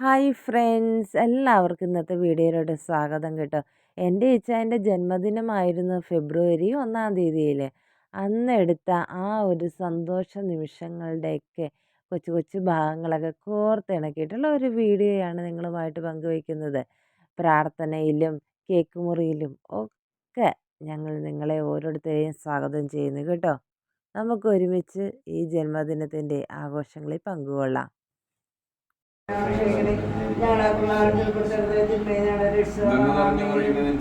Hi friends. എല്ലാവർക്കും ഇന്നത്തെ വീഡിയോയിലോട്ട് സ്വാഗതം കേട്ടോ. എന്റെ ഇച്ചായന്റെ ജന്മദിനമായിരുന്നു ഫെബ്രുവരി ഒന്നാം തീയതിയിൽ അന്ന് എടുത്ത ആ ഒരു സന്തോഷ നിമിഷങ്ങളുടെയൊക്കെ കൊച്ചു കൊച്ചു ഭാഗങ്ങളൊക്കെ കോർത്തിണക്കിയിട്ടുള്ള ഒരു വീഡിയോയാണ് നിങ്ങളുമായിട്ട് പങ്കുവയ്ക്കുന്നത്. പ്രാർത്ഥനയിലും കേക്ക് മുറിയിലും ഒക്കെ ഞങ്ങൾ നിങ്ങളെ ഓരോരുത്തരെയും സ്വാഗതം ചെയ്യുന്നു കേട്ടോ. നമുക്ക് ഒരുമിച്ച് ഈ ജന്മദിനത്തിന്റെ ആഘോഷങ്ങളിൽ പങ്കുകൊള്ളാം.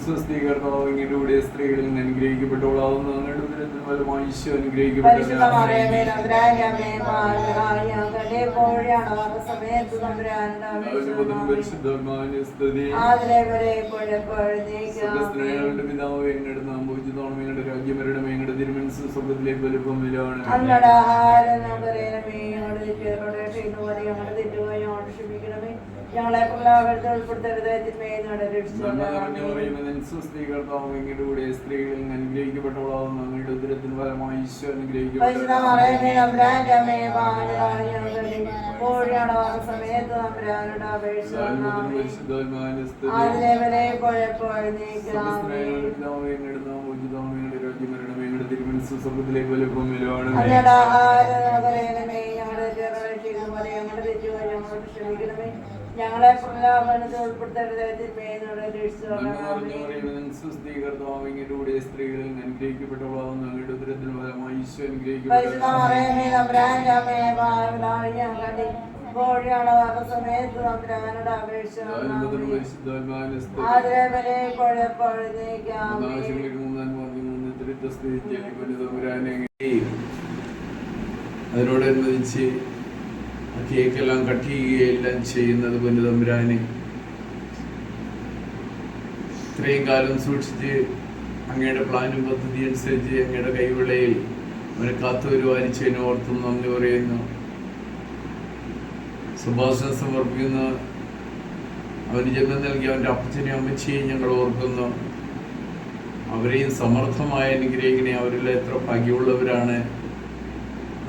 സ്വസ്തികർത്താവിങ്ങിലൂടെ സ്ത്രീകളിൽ നിന്ന് അനുഗ്രഹിക്കപ്പെട്ടോളാവുന്ന അങ്ങയുടെ ഫലമായി ഈശോ പിതാവ് എങ്ങയുടെ നാം പൂജിതോണം എങ്ങയുടെ രാജ്യം തിരുമനസ് സ്വർഗത്തിലേക്ക് വലുപ്പം വിലാണ്. ഞങ്ങളെ ഉൾപ്പെടുത്തരുത് തിന്മയെന്നോട് സ്വസ്തികർത്താവിങ്ങിലൂടെ സ്ത്രീകളിൽ നിന്ന് അനുഗ്രഹിക്കപ്പെട്ടോളാവുന്ന അങ്ങയുടെ ഉദരത്തിന് ഫലമായി ഈശോ സ്വർഗത്തിലേക്ക് വലുപ്പം വിലവാണ് ഞങ്ങളെ പ്രലാപനത്തിൽ ഉൾപ്പെടുത്തരുത് സ്ത്രീകളിൽ അനുഗ്രഹിക്കപ്പെട്ടവളാവുന്ന അങ്ങയുടെ ഉദരത്തിന് ഫലമായി ഈശോ സമയത്ത് തമ്പുരാനോട് അതിനോടനുബന്ധിച്ച് കേക്കെല്ലാം കട്ട് ചെയ്യുകയെല്ലാം ചെയ്യുന്നത് പൊന്നുതമ്പുരാനെ ഇത്രയും കാലം സൂക്ഷിച്ച് അങ്ങയുടെ പ്ലാനും പദ്ധതി അനുസരിച്ച് അങ്ങയുടെ കൈവിളയിൽ അവനെ കാത്തു വരുവാനിച്ചതിനെ ഓർത്തും നന്ദി പറയുന്നു. സുഭാഷണം സമർപ്പിക്കുന്ന അവന് ജന്മം നൽകിയ അവന്റെ അപ്പച്ചനെയും അമ്മച്ചിയെയും ഞങ്ങൾ ഓർക്കുന്നു. അവരെയും സമർത്ഥമായ അനുഗ്രഹിക്കണേ അവരിൽ എത്ര ഭാഗ്യമുള്ളവരാണ്.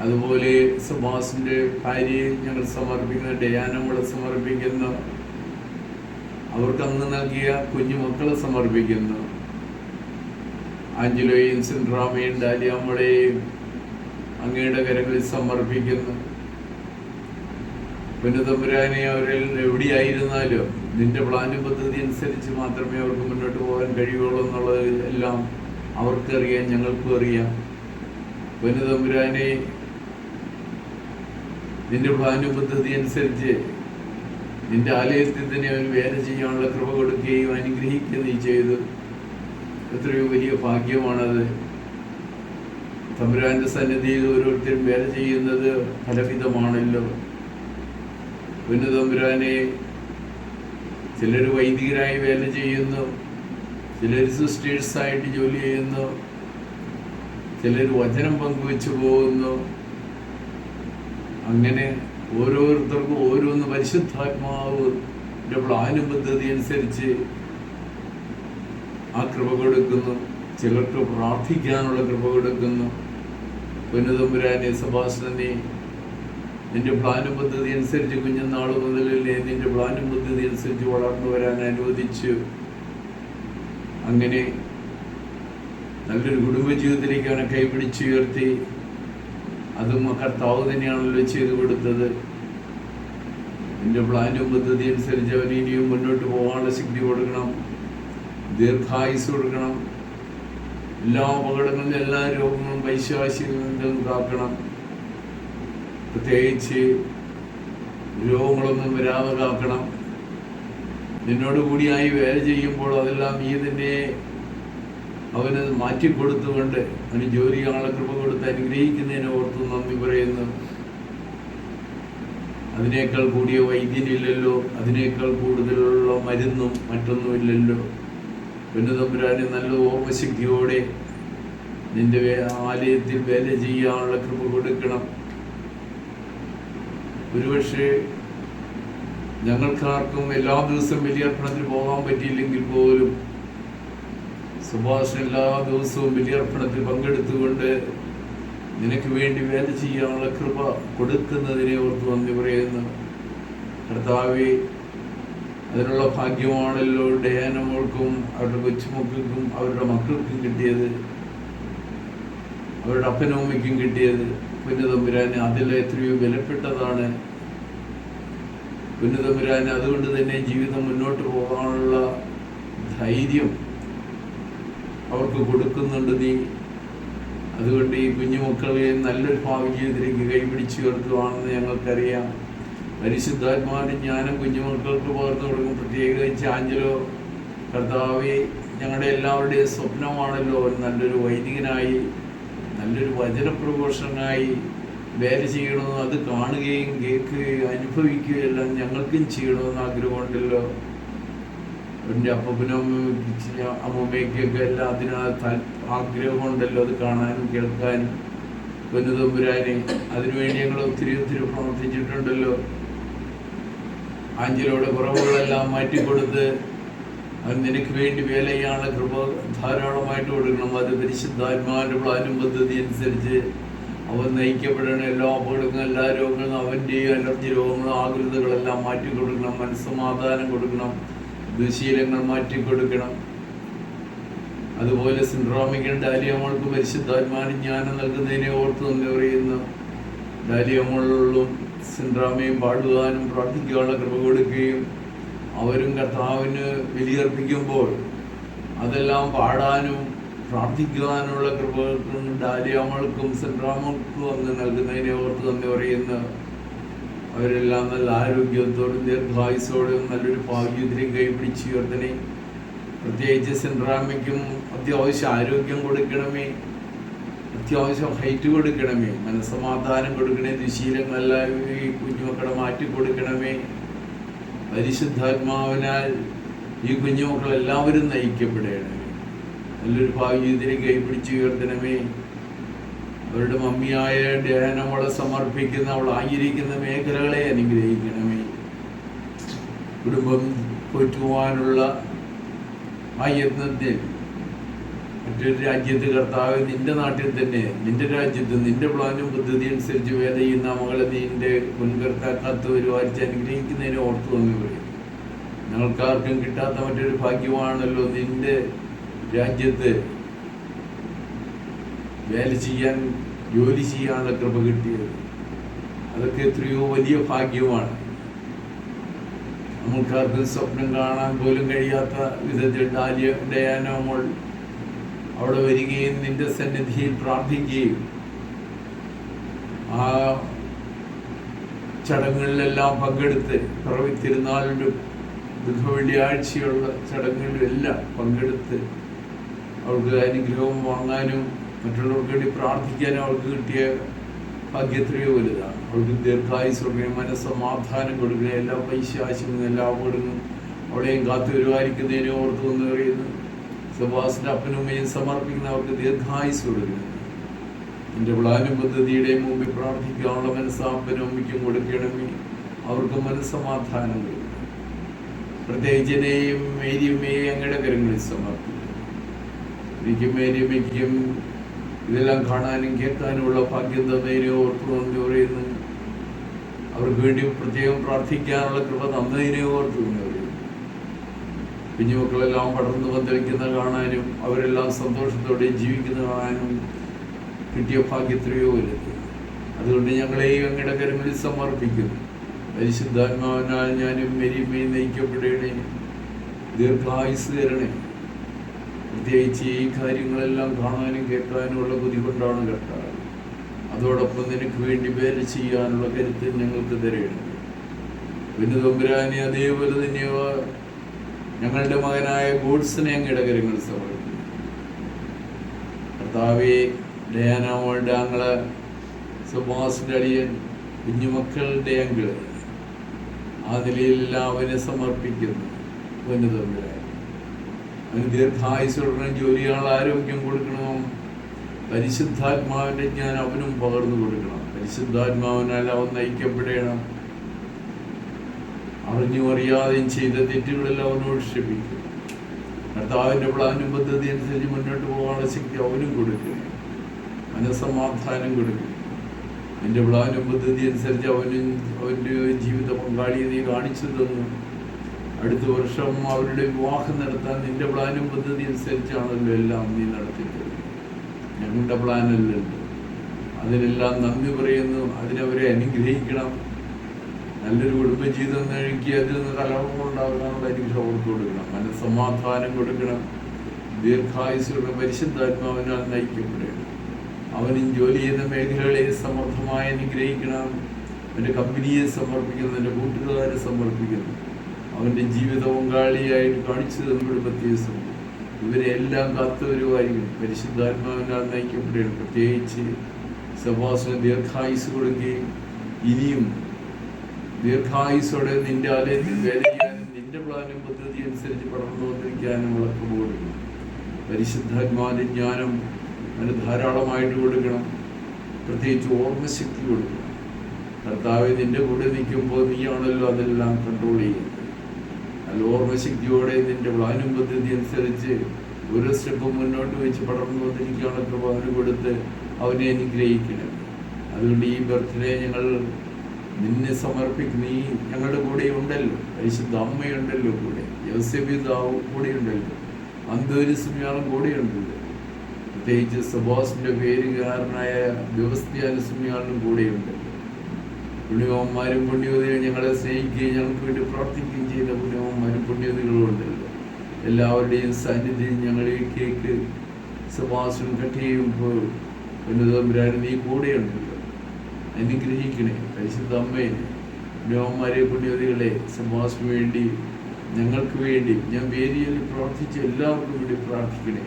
അതുപോലെ സുഭാസിന്റെ ഭാര്യയെ ഞങ്ങൾ സമർപ്പിക്കുന്ന ഡയാനമ്മളെ സമർപ്പിക്കുന്നു. അവർക്ക് അന്ന് നൽകിയ കുഞ്ഞു മക്കളെ സമർപ്പിക്കുന്നു. ആഞ്ചലോയും സിൻഡ്രാമയും ഡാലിയമ്മളെയും അങ്ങയുടെ കരങ്ങളിൽ സമർപ്പിക്കുന്നു. പുനതമ്പുരാനെ അവരിൽ എവിടെയായിരുന്നാലും നിന്റെ പ്ലാനും പദ്ധതി അനുസരിച്ച് മാത്രമേ അവർക്ക് മുന്നോട്ട് പോകാൻ കഴിയുള്ളൂ എന്നുള്ളത് എല്ലാം അവർക്കറിയാം ഞങ്ങൾക്കും അറിയാം. പുനതമ്പുരാനെ നിന്റെ ഭാനുപദ്ധതി പദ്ധതി അനുസരിച്ച് നിന്റെ ആലയത്തിൽ തന്നെ അവൻ വേല ചെയ്യാനുള്ള കൃപ കൊടുക്കുകയും അനുഗ്രഹിക്കുകയും നീ ചെയ്തു. എത്രയോ വലിയ ഭാഗ്യമാണത്. തമ്പുരാന്റെ സന്നിധിയിൽ ഓരോരുത്തരും വേല ചെയ്യുന്നത് ഫലവിധമാണല്ലോ. തമ്പുരാനെ ചിലർ വൈദികരായി വേല ചെയ്യുന്നു ചിലർ സിസ്റ്റേഴ്സായിട്ട് ജോലി ചെയ്യുന്നു ചിലർ വചനം പങ്കുവെച്ചു പോകുന്നു. അങ്ങനെ ഓരോരുത്തർക്കും ഓരോന്ന് പരിശുദ്ധാത്മാവ് പ്ലാനും പദ്ധതി അനുസരിച്ച് ആ കൃപ കൊടുക്കുന്നു. ചിലർക്ക് പ്രാർത്ഥിക്കാനുള്ള കൃപ കൊടുക്കുന്നു. പുനതമ്പുരാനെ സഭാഷണനെ നിന്റെ പ്ലാനും പദ്ധതി അനുസരിച്ച് കുഞ്ഞുനാൾ മുതലല്ലേ നിന്റെ പ്ലാനും പദ്ധതി അനുസരിച്ച് വളർന്നു വരാൻ അനുവദിച്ചു. അങ്ങനെ നല്ലൊരു കുടുംബജീവിതത്തിലേക്ക് അവനെ കൈപിടിച്ചുയർത്തി. അതും കർത്താവ് തന്നെയാണല്ലോ ചെയ്തു കൊടുത്തത്. എന്റെ പ്ലാനും പദ്ധതി അനുസരിച്ച് അവൻ ഇനിയും മുന്നോട്ട് പോകാനുള്ള ശക്തി കൊടുക്കണം. ദീർഘായുസ് കൊടുക്കണം. എല്ലാ അപകടങ്ങളിലും എല്ലാ രോഗങ്ങളും പൈശാശികളും കാക്കണം പ്രത്യേകിച്ച് രോഗങ്ങളൊന്നും വരാതെ കാക്കണം. നിന്നോട് കൂടിയായി വേല ചെയ്യുമ്പോൾ അതെല്ലാം ഈ തന്നെ അവന് മാറ്റിക്കൊടുത്തുകൊണ്ട് അവന് ജോലി ആളെ കൃപ കൊടുത്ത് അനുഗ്രഹിക്കുന്നതിനെ ഓർത്ത് നന്ദി പറയുന്നു. അതിനേക്കാൾ കൂടിയ വൈദ്യനില്ലല്ലോ അതിനേക്കാൾ കൂടുതലുള്ള മരുന്നും മറ്റൊന്നുമില്ലല്ലോ. പൊന്നുതമ്പുരാന് നല്ല ഓർമ്മശക്തിയോടെ നിന്റെ ആലയത്തിൽ വേല ചെയ്യാനുള്ള കൃപ കൊടുക്കണം. ഒരുപക്ഷെ ഞങ്ങൾക്കാർക്കും എല്ലാ ദിവസവും ബലിയർപ്പണത്തിന് പോകാൻ പറ്റിയില്ലെങ്കിൽ പോലും സുഭാഷ് എല്ലാ ദിവസവും ബലിയർപ്പണത്തിൽ പങ്കെടുത്തുകൊണ്ട് നിനക്ക് വേണ്ടി വേല ചെയ്യാനുള്ള കൃപ കൊടുക്കുന്നതിനെ ഓർത്ത് നന്ദി പറയുന്നു. കർത്താവെ അതിനുള്ള ഭാഗ്യമാണല്ലോ ഡയാനമോൾക്കും അവരുടെ കൊച്ചുമക്കൾക്കും അവരുടെ മക്കൾക്കും കിട്ടിയത്. അവരുടെ അപ്പനും അമ്മയ്ക്കും കിട്ടിയത്. പുന്നതമ്പുരാന് അതിൽ എത്രയോ വിലപ്പെട്ടതാണ് പുന്നതമ്പുരാന് അതുകൊണ്ട് തന്നെ ജീവിതം മുന്നോട്ട് പോകാനുള്ള ധൈര്യം അവർക്ക് കൊടുക്കുന്നുണ്ട് നീ. അതുകൊണ്ട് ഈ കുഞ്ഞുമക്കളെ നല്ലൊരു ഭാവി ജീവിതത്തിലേക്ക് കൈപിടിച്ചു ഉയർത്തുവാണെന്ന് ഞങ്ങൾക്കറിയാം. പരിശുദ്ധാത്മാവിന്റെ ജ്ഞാനം കുഞ്ഞുമക്കൾക്ക് പകർന്നു കൊടുക്കും. പ്രത്യേകിച്ച് ആഞ്ചലോ കർത്താവെ ഞങ്ങളുടെ എല്ലാവരുടെയും സ്വപ്നമാണല്ലോ. നല്ലൊരു വൈദികനായി നല്ലൊരു വചനപ്രഘോഷനായി വേല ചെയ്യണമെന്ന് അത് കാണുകയും കേൾക്കുകയും അനുഭവിക്കുകയും എല്ലാം ഞങ്ങൾക്കും ചെയ്യണമെന്ന് ആഗ്രഹമുണ്ടല്ലോ. എന്റെ അപ്പനും അമ്മൂമ്മയ്ക്കൊക്കെ എല്ലാം അതിനകത്ത് ആഗ്രഹമുണ്ടല്ലോ അത് കാണാനും കേൾക്കാനും. പൊന്നുതമ്പുരാനെ അതിനുവേണ്ടി ഞങ്ങൾ ഒത്തിരി ഒത്തിരി പ്രവർത്തിച്ചിട്ടുണ്ടല്ലോ ആഞ്ചലോടെ കുറവുകളെല്ലാം മാറ്റിക്കൊടുത്ത് അവൻ നിനക്ക് വേണ്ടി വേല ചെയ്യാനുള്ള കൃപ ധാരാളമായിട്ട് കൊടുക്കണം. അത് പരിശുദ്ധാത്മാവിന്റെ പ്ലാനും പദ്ധതി അനുസരിച്ച് അവൻ നയിക്കപ്പെടണം. എല്ലാ അപകടങ്ങളും എല്ലാ രോഗങ്ങളും അവന്റെയും അലർജി രോഗങ്ങളും ആകൃതകളെല്ലാം മാറ്റി കൊടുക്കണം മനസ്സമാധാനം കൊടുക്കണം. ദുശീലങ്ങൾ മാറ്റി കൊടുക്കണം അതുപോലെ സിൻഡ്രോമിക്കൽ ഡാലിയമോൾക്ക് പരിശുദ്ധാത്മാന ജ്ഞാനം നൽകുന്നതിനെ ഓർത്ത് തന്നെ പറയുന്നു. ഡാലിയമോളും സിൻഡ്രാമയും പാടുവാനും പ്രാർത്ഥിക്കാനുള്ള കൃപ കൊടുക്കുകയും അവരും കർത്താവിന് ബലിയർപ്പിക്കുമ്പോൾ അതെല്ലാം പാടാനും പ്രാർത്ഥിക്കുവാനുള്ള കൃപകൾക്കും ഡാലിയാമൾക്കും സിൻഡ്രാമൾക്കും അന്ന് നൽകുന്നതിനെ ഓർത്ത് തന്നെ പറയുന്നു. അവരെല്ലാം നല്ല ആരോഗ്യത്തോടും ദീർഘായുസോടും നല്ലൊരു ഭാഗ്യത്തിലേക്ക് കൈപിടിച്ച് ഉയർത്തണേ പ്രത്യേകിച്ച് സെൻട്രാമയ്ക്കും അത്യാവശ്യം ആരോഗ്യം കൊടുക്കണമേ അത്യാവശ്യം ഹൈറ്റ് കൊടുക്കണമേ മനസ്സമാധാനം കൊടുക്കണേ ദുശീലങ്ങളെല്ലാം ഈ കുഞ്ഞുമക്കളെ മാറ്റി കൊടുക്കണമേ. പരിശുദ്ധാത്മാവിനാൽ ഈ കുഞ്ഞുമക്കളെല്ലാവരും നയിക്കപ്പെടണമേ. നല്ലൊരു ഭാഗ്യത്തിലേക്ക് കൈപിടിച്ച് ഉയർത്തണമേ. അവരുടെ മമ്മിയായ ഡേനമോളെ സമർപ്പിക്കുന്ന അവൾ ആയിരിക്കുന്ന മേഖലകളെ അനുഗ്രഹിക്കണമേ. കുടുംബം പോറ്റുവാനുള്ള ആ യത്നത്തിൽ മറ്റൊരു രാജ്യത്ത് കർത്താവ് നിന്റെ നാട്ടിൽ തന്നെ നിന്റെ രാജ്യത്ത് നിന്റെ പ്ലാനും പദ്ധതി അനുസരിച്ച് വേല ചെയ്യുന്ന മകളെ നിന്റെ മുൻകർത്താക്കാത്ത വരുവാരിച്ച് അനുഗ്രഹിക്കുന്നതിനെ ഓർത്തു വന്നു പറയും ഞങ്ങൾക്കാർക്കും കിട്ടാത്ത മറ്റൊരു ഭാഗ്യമാണല്ലോ നിന്റെ രാജ്യത്ത് വേല ചെയ്യാൻ ജോലി ചെയ്യാനുള്ള കൃപ കിട്ടിയത്. അതൊക്കെ എത്രയോ വലിയ ഭാഗ്യമാണ്. നമുക്കാർക്കും സ്വപ്നം കാണാൻ പോലും കഴിയാത്ത വിധത്തിൽ ഡാലിയ ഡയാനോമോൾ അവിടെ വരികയും നിന്റെ സന്നിധിയിൽ പ്രാർത്ഥിക്കുകയും ആ ചടങ്ങുകളിലെല്ലാം പങ്കെടുത്ത് പിറവി തിരുനാളിലും തിരുനാളിന്റെ ദുഃഖവെള്ളിയാഴ്ചയുള്ള ചടങ്ങുകളിലെല്ലാം പങ്കെടുത്ത് അവർക്ക് അനുഗ്രഹം വാങ്ങാനും മറ്റുള്ളവർക്ക് വേണ്ടി പ്രാർത്ഥിക്കാൻ അവൾക്ക് കിട്ടിയ ഭാഗ്യത്രയോ വലുതാണ്. അവൾക്ക് ദീർഘായുസ് കൊടുക്കുകയും മനസ്സമാധാനം കൊടുക്കുക എല്ലാ പൈശാശിക്കും എല്ലാ അപകടങ്ങളും അവളെയും കാത്തു വരുവായിരിക്കുന്നതിനെ ഓർത്ത് എന്ന് പറയുന്നു സുഭാസിന്റെ അപ്പനും അമ്മയും സമർപ്പിക്കുന്ന അവർക്ക് ദീർഘായുസ് കൊടുക്കുന്നു. എന്റെ പ്ലാനും പദ്ധതിയുടെയും മുമ്പിൽ പ്രാർത്ഥിക്കാനുള്ള മനസ്സാപ്പനും അമ്മയ്ക്കും കൊടുക്കണമെങ്കിൽ അവർക്ക് മനസ്സമാധാനം കൊടുക്കണം പ്രത്യേകിച്ചനെയും മേരിയമ്മയെയും അങ്ങയുടെ കരങ്ങളിൽ സമർപ്പിക്കും എനിക്കും മേരിയമ്മയ്ക്കും ഇതെല്ലാം കാണാനും കേൾക്കാനുമുള്ള ഭാഗ്യം തന്നതിനെ ഓർത്തു പറയുന്നു. അവർക്ക് വേണ്ടി പ്രത്യേകം പ്രാർത്ഥിക്കാനുള്ള കൃപ തന്നതിനെ ഓർത്തു എന്ന് പറയുന്നു. കുഞ്ഞുമക്കളെല്ലാം പടർന്നു പന്തളിക്കുന്ന കാണാനും അവരെല്ലാം സന്തോഷത്തോടെ ജീവിക്കുന്ന കാണാനും കിട്ടിയ ഭാഗ്യത്രയോ വലുത്. അതുകൊണ്ട് ഞങ്ങളെയും അങ്ങയുടെ കരുമിൽ സമർപ്പിക്കുന്നു. പരിശുദ്ധാത്മാവിനാൽ ഞാനും മെരിമേ നയിക്കപ്പെടണേ. ദീർഘായുസ് തരണേ. പ്രത്യേകിച്ച് ഈ കാര്യങ്ങളെല്ലാം കാണാനും കേൾക്കാനും ഉള്ള ബുദ്ധി കൊണ്ടാണ് കേട്ടാൽ അതോടൊപ്പം നിനക്ക് വേണ്ടി പേര് ചെയ്യാനുള്ള കരുത്ത് ഞങ്ങൾക്ക് തരണം പിന്നെ തൊമ്പുരാനെ അതേപോലെ തന്നെ ഞങ്ങളുടെ മകനായ ഗോഡ്സിനെ അങ്ങയുടെ കരങ്ങൾ സമർപ്പിക്കും കർത്താവെ ഡയാനാമോളുടെ അങ്ങൾ സുഭാസിന്റെ അടിയൻ കുഞ്ഞുമക്കളുടെ അങ്കിൾ ആ നിലയിലെല്ലാം അവനെ സമർപ്പിക്കുന്നു. പൊന്നു തമ്പുരാൻ അവന് ദീർഘായുസ് ആരോഗ്യം കൊടുക്കണം. പരിശുദ്ധാത്മാവിന്റെ ജ്ഞാനം അവനും പകർന്നു കൊടുക്കണം. പരിശുദ്ധാത്മാവിനാൽ അവൻ നയിക്കപ്പെടണം. അറിഞ്ഞും അറിയാതെയും ചെയ്ത തെറ്റുകളെല്ലാം അവനോട് ക്ഷമിക്കും. കർത്താവിന്റെ പ്ലാനും പദ്ധതി അനുസരിച്ച് മുന്നോട്ട് പോകാനുള്ള ശക്തി അവനും കൊടുക്കുക മനസ്സമാധാനം കൊടുക്കും. എന്റെ പ്ലാനും പദ്ധതി അനുസരിച്ച് അവനും അവന്റെ ജീവിത പങ്കാളിയെ നീ കാണിച്ചു തന്നു. അടുത്ത വർഷം അവരുടെ വിവാഹം നടത്താൻ നിന്റെ പ്ലാനും പദ്ധതി അനുസരിച്ചാണല്ലോ എല്ലാം നീ നടത്തിയിട്ടുള്ളത്. ഞങ്ങളുടെ പ്ലാനല്ലല്ലോ അതിനെല്ലാം നന്ദി പറയുന്നു. അതിനവരെ അനുഗ്രഹിക്കണം. നല്ലൊരു കുടുംബജീവിതം നൽകി അതിൽ നിന്ന് കലഹമുണ്ടാകാനുള്ള അനുഗ്രഹം അവർക്ക് കൊടുക്കണം. മനസ്സമാധാനം കൊടുക്കണം. ദീർഘായുസുള്ള പരിശുദ്ധാത്മാവിനാൽ നയിക്കപ്പെടണം. അവനും ജോലി ചെയ്യുന്ന മേഖലകളെ സമർത്ഥമായി അനുഗ്രഹിക്കണം. അവന്റെ കമ്പനിയെ സമർപ്പിക്കുന്നു എന്റെ കൂട്ടുകാരെ സമർപ്പിക്കുന്നു അവന്റെ ജീവിത പങ്കാളിയായിട്ട് കാണിച്ചു തന്ന കുടുംബത്തെ ഇവരെല്ലാം കാത്തവരുമായിരിക്കും. പരിശുദ്ധാത്മാവിനാൽ നയിക്കപ്പെടുകയാണ് പ്രത്യേകിച്ച് സഭാസന ദീർഘായുസ് കൊടുക്കുകയും ഇനിയും ദീർഘായുസോടെ നിന്റെ ആലയത്തിൽ വേല ചെയ്യാനും നിന്റെ പ്ലാനും പദ്ധതി അനുസരിച്ച് പടർന്നു വന്നിരിക്കാനും വിളക്ക് കൊടുക്കണം പരിശുദ്ധാത്മാവിന്റെ ജ്ഞാനം അതിന് ധാരാളമായിട്ട് കൊടുക്കണം. പ്രത്യേകിച്ച് ഓർമ്മശക്തി കൊടുക്കണം. കർത്താവ് നിന്റെ കൂടെ നിൽക്കുമ്പോൾ നീയാണല്ലോ അതെല്ലാം കൺട്രോൾ ചെയ്യുന്നത്. ഓർമ്മശക്തിയോടെ നിന്റെ പ്ലാനും പദ്ധതി അനുസരിച്ച് ഒരു സ്റ്റെപ്പ് മുന്നോട്ട് വെച്ച് പടർന്നു വന്നിരിക്കാനുള്ള അവന് കൊടുത്ത് അവനെ അനുഗ്രഹിക്കണം. അതുകൊണ്ട് ഈ ബർത്ത്ഡേ ഞങ്ങൾ നിന്നെ സമർപ്പിക്കും. നീ ഞങ്ങളുടെ കൂടെ ഉണ്ടല്ലോ. പരിശുദ്ധ അമ്മയുണ്ടല്ലോ കൂടെ. യോസെബിതാവ് കൂടെ ഉണ്ടല്ലോ. അന്തോരിസ്മിയാളും കൂടെ ഉണ്ടല്ലോ. പ്രത്യേകിച്ച് സബോസിന്റെ പേരുകാരനായ വ്യവസ്ഥയാനുസ്മിയാളും കൂടെയുണ്ടല്ലോ പുണ്യവന്മാരും പുണ്യവതികളും ഞങ്ങളെ സ്നേഹിക്കുകയും ഞങ്ങൾക്ക് വേണ്ടി പ്രാർത്ഥിക്കുകയും ചെയ്ത പുണ്യവന്മാരും പുണ്യവതികളും ഉണ്ടല്ലോ എല്ലാവരുടെയും സാന്നിധ്യം ഞങ്ങളിലേക്ക് സമാസം കട്ട് ചെയ്യുമ്പോൾ ഉന്നതമ്പുരാനും നീ കൂടെയുണ്ടല്ലോ അനുഗ്രഹിക്കണേ പരിശുദ്ധ അമ്മയെ പുണ്യവന്മാരെ പുണ്യവതികളെ സഭാസിന് വേണ്ടി ഞങ്ങൾക്ക് വേണ്ടി ഞാൻ വേദിയിൽ പ്രാർത്ഥിച്ച എല്ലാവർക്കും വേണ്ടി പ്രാർത്ഥിക്കണേ.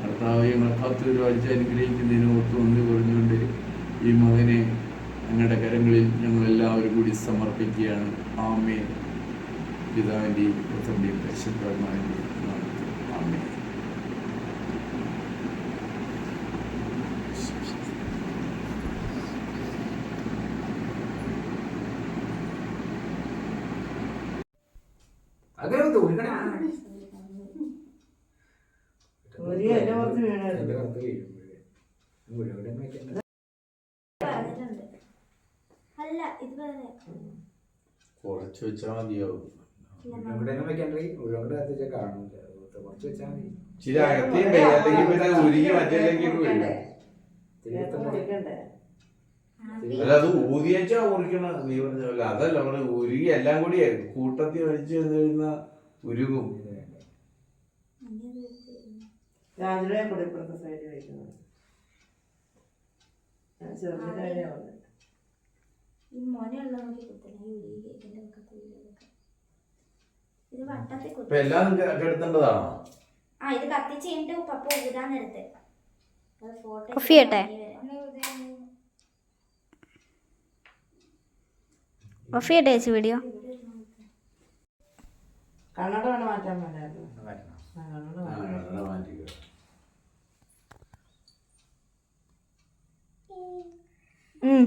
കർത്താവ് ഞങ്ങൾ കാത്തൊരു ആഴ്ച അനുഗ്രഹിക്കുന്നതിന് ഓർത്ത് നന്ദി പറഞ്ഞുകൊണ്ട് ഈ മകനെ ഞങ്ങളുടെ കരങ്ങളിൽ ഞങ്ങൾ എല്ലാവരും കൂടി സമർപ്പിക്കുകയാണ്. ആമേ പിതാവിന്റെയും പുത്രന്റെയും പരിശുദ്ധമായ ആമേ അങ്ങനെ ഒന്ന് ഊരിക്കണേ. ഒരു എന്നെ പുറത്ത് വീണത് എന്റെ പുറത്ത് വീഴും. ഊരിവിടെ വെക്കണ്ട. പറഞ്ഞിട്ടുണ്ട്. അല്ല ഇത് വേറെ കുറച്ച് വെച്ചാൽ മതിയാവും. വെക്കണ്ടേ? കത്തിച്ചാ. കുറച്ച് മതി. ഇച്ചിരി അകത്തേയും വയ്യ അല്ലെങ്കിൽ പിന്നെ ഉരുകി മറ്റേലേക്ക് അല്ല അത് ഊതിയച്ചാ വെച്ചാ മുറിക്കണം നീ പറഞ്ഞ പോലെ അതല്ല നമ്മൾ ഉരുകി എല്ലാം കൂടി കൂട്ടത്തിൽ വലിച്ചു കഴിഞ്ഞ ഉരുകും. ഇത് കൂടെ ഇപ്പുറത്തെ സൈഡിൽ വയ്ക്കുന്നത് ഞാൻ ചെറുതിന്റെ കാര്യമാണ്. ഈ മൊനയുള്ള നോക്കി കുത്തല ഈ ഉരുകി ഒക്കെ പക്കത്ത് ഇത് വട്ടത്തിൽ ഇപ്പൊ കുത്തി എല്ലാം കെടുത്തേണ്ടതാണോ? ആ ഇത് കത്തിച്ച് കഴിഞ്ഞിട്ട് പപ്പ ഊതാൻ ഫോട്ടോ? ഓഫ് ചെയ്യട്ടെ ചേച്ചി വീഡിയോ കണ്ണട വേണം മാറ്റാൻ. ആ, കണ്ണട മാറ്റിക്കോ. ഉം.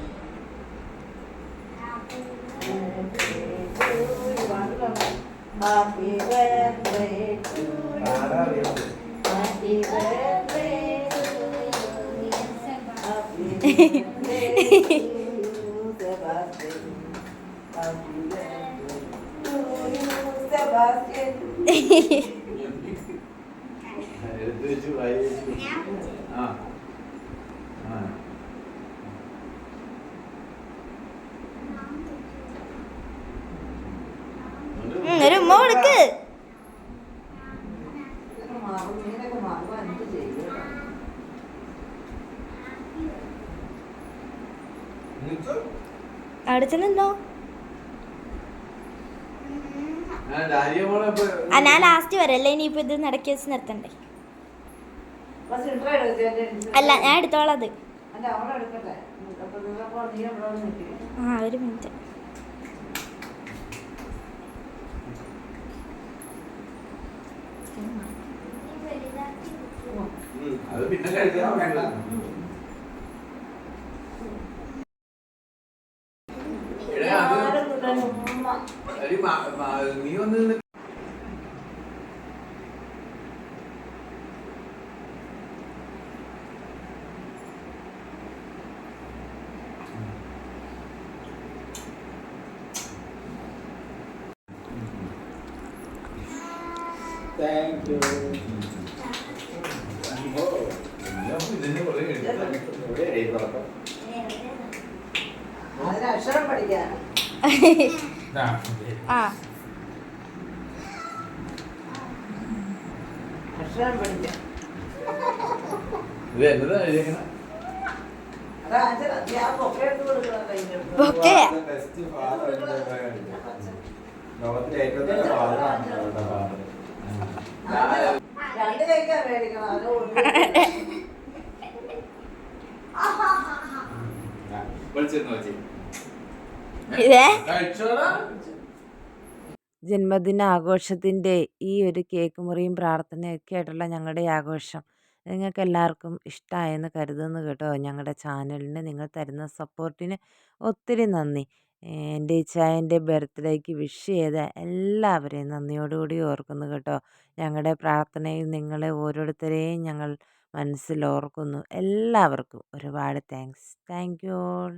Happy birthday to ആരാ അറിയാത്തത്? Happy birthday to you. Happy birthday to you, Sebastian. Happy birthday to you, Sebastian. എടുത്ത് വെച്ചു വായി വെച്ചു അവിടെ ചെന്നോ ആ ഞാൻ ലാസ്റ്റ് വരല്ലേ? ഇനിയിപ്പോ ഇത് നടക്കി വെച്ച് നിർത്തണ്ടേ. അല്ല ഞാൻ എടുത്തോളാം അത്. അല്ല, അവളെ എടുക്കട്ടെ. അപ്പൊ നിങ്ങളപ്പോ നീ എവിടെ നിൽക്കും ആ ഒരു മിനിറ്റ്. അത് പിന്നെ കഴിക്കാൻ വേണ്ട എടാ, അത് ഒരു മ- മ- നീ ഇതിന് കുറേ കഴിക്കാം. അതിന് അക്ഷരം പഠിക്കാൻ ആ ബൊക്കെ വിളിച്ചിരുന്നു കഴിച്ചോടാ? ജന്മദിന ആഘോഷത്തിന്റെ ഈ ഒരു കേക്ക് മുറിയും പ്രാർത്ഥനയൊക്കെ ആയിട്ടുള്ള ഞങ്ങളുടെ ഈ ആഘോഷം നിങ്ങൾക്ക് എല്ലാവർക്കും ഇഷ്ടമായെന്ന് കരുതുന്നു കേട്ടോ. ഞങ്ങളുടെ ചാനലിന് നിങ്ങൾ തരുന്ന സപ്പോർട്ടിന് ഒത്തിരി നന്ദി. എന്റെ ഇച്ചായന്റെ ബർത്ത്ഡേക്ക് വിഷ് ചെയ്ത എല്ലാവരെയും നന്ദിയോടുകൂടി ഓർക്കുന്നു കേട്ടോ. ഞങ്ങളുടെ പ്രാർത്ഥനയിൽ നിങ്ങളെ ഓരോരുത്തരെയും ഞങ്ങൾ മനസ്സിൽ ഓർക്കുന്നു. എല്ലാവർക്കും ഒരുപാട് താങ്ക്സ്. Thank you all.